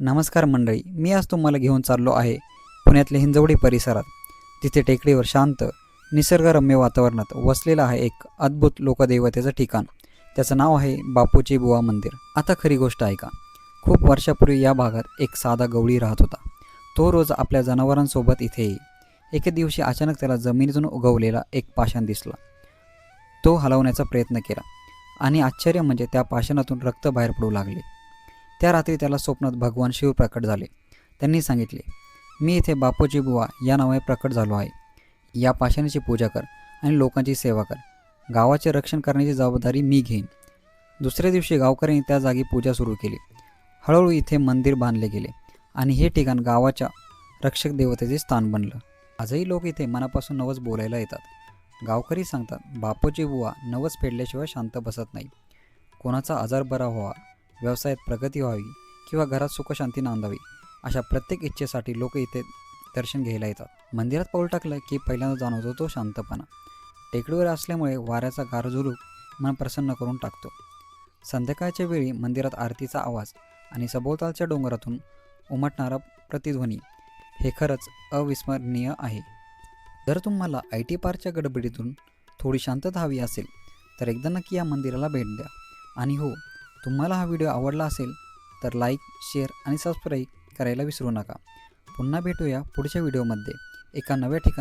नमस्कार मंडळी मी आज तुम्हाला घेऊन चाललो आहे पुण्यातल्या हिंजवडी परिसरात. तिथे टेकडीवर शांत निसर्गरम्य वातावरणात वसलेलं आहे एक अद्भुत लोकदैवतेचं ठिकाण. त्याचं नाव आहे बापूची बुवा मंदिर. आता खरी गोष्ट आहे का? खूप वर्षापूर्वी या भागात एक साधा गवळी राहत होता. तो रोज आपल्या जनावरांसोबत इथे येई. एके दिवशी अचानक त्याला जमिनीतून उगवलेला एक पाषाण दिसला. तो हलवण्याचा प्रयत्न केला आणि आश्चर्य म्हणजे त्या पाषाणातून रक्त बाहेर पडू लागले. त्या रात्री त्याला स्वप्नात भगवान शिव प्रकट झाले. त्यांनी सांगितले मी इथे बापूजी बुवा या नावाने प्रकट झालो आहे. या पाषाणाची पूजा कर आणि लोकांची सेवा कर. गावाचे रक्षण करण्याची जबाबदारी मी घेईन. दुसऱ्या दिवशी गावकऱ्यांनी त्या जागी पूजा सुरू केली. हळूहळू इथे मंदिर बांधले गेले आणि हे ठिकाण गावाच्या रक्षक देवतेचे स्थान बनलं. आजही लोक इथे मनापासून नवस बोलायला येतात. गावकरी सांगतात बापूजी बुवा नवस फेडल्याशिवाय शांत बसत नाही. कोणाचा आजार बरा व्हावा. व्यवसायात प्रगती व्हावी किंवा घरात सुखशांती नांदावी अशा प्रत्येक इच्छेसाठी लोक इथे दर्शन घ्यायला येतात. मंदिरात पाऊल टाकलं की पहिल्यांदा जाणवतो तो शांतपणा. टेकडीवर असल्यामुळे वाऱ्याचा गारजुलूक मन प्रसन्न करून टाकतो. संध्याकाळच्या वेळी मंदिरात आरतीचा आवाज आणि सभोवतालच्या डोंगरातून उमटणारा प्रतिध्वनी हे खरंच अविस्मरणीय आहे. जर तुम्हाला आय टी पार्कच्या गडबडीतून थोडी शांतता हवी असेल तर एकदा नक्की या मंदिराला भेट द्या. आणि हो तुम्हाला हा व्हिडिओ आवडला असेल तर लाईक शेअर आणि सबस्क्राईब करायला विसरू नका. पुन्हा भेटूया पुढच्या व्हिडिओमध्ये. एका नव्या ठिकाणी